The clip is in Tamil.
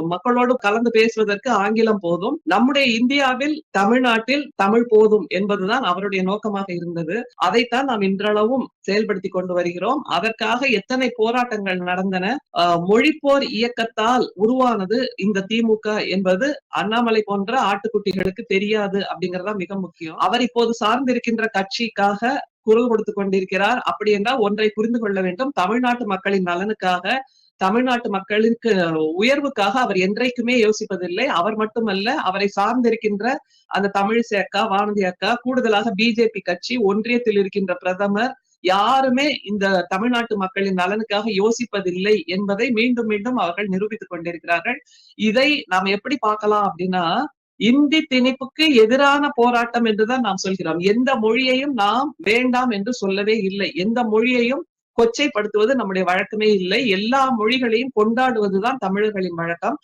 மக்களோடு கலந்து பேசுவதற்கு ஆங்கிலம் போதும். நம்முடைய இந்தியாவில் தமிழ்நாட்டில் தமிழ் போதும் என்பதுதான் அவருடைய நோக்கமாக இருந்தது. அதைத்தான் நாம் இன்றளவும் செயல்படுத்தி கொண்டு வருகிறோம். அதற்காக எத்தனை போராட்டங்கள் நடந்தன. அஹ், மொழிப்போர் இயக்கத்தால் உருவானது இந்த திமுக என்பது அண்ணாமலை போன்ற ஆட்டுக்குட்டிகளுக்கு தெரியாது அப்படிங்கறதா மிக முக்கியம். அவர் இப்போது சார்ந்திருக்கின்ற கட்சிக்காக குரல் கொடுத்து கொண்டிருக்கிறார். அப்படி என்றால் ஒன்றை புரிந்து கொள்ள வேண்டும். தமிழ்நாட்டு மக்களின் நலனுக்காக தமிழ்நாட்டு மக்களுக்கு உயர்வுக்காக அவர் என்றைக்குமே யோசிப்பதில்லை. அவர் மட்டுமல்ல அவரை சார்ந்திருக்கின்ற அந்த தமிழிசை அக்கா வானதி அக்கா கூடுதலாக பிஜேபி கட்சி ஒன்றியத்தில் இருக்கின்ற பிரதமர் யாருமே இந்த தமிழ்நாட்டு மக்களின் நலனுக்காக யோசிப்பதில்லை என்பதை மீண்டும் மீண்டும் அவர்கள் நிரூபித்துக் கொண்டிருக்கிறார்கள். இதை நாம் எப்படி பார்க்கலாம் அப்படின்னா இந்தி திணிப்புக்கு எதிரான போராட்டம் என்றுதான் நாம் சொல்கிறோம். எந்த மொழியையும் நாம் வேண்டாம் என்று சொல்லவே இல்லை. எந்த மொழியையும் கொச்சைப்படுத்துவது நம்முடைய வழக்கமே இல்லை. எல்லா மொழிகளையும் கொண்டாடுவதுதான் தமிழர்களின் வழக்கம்.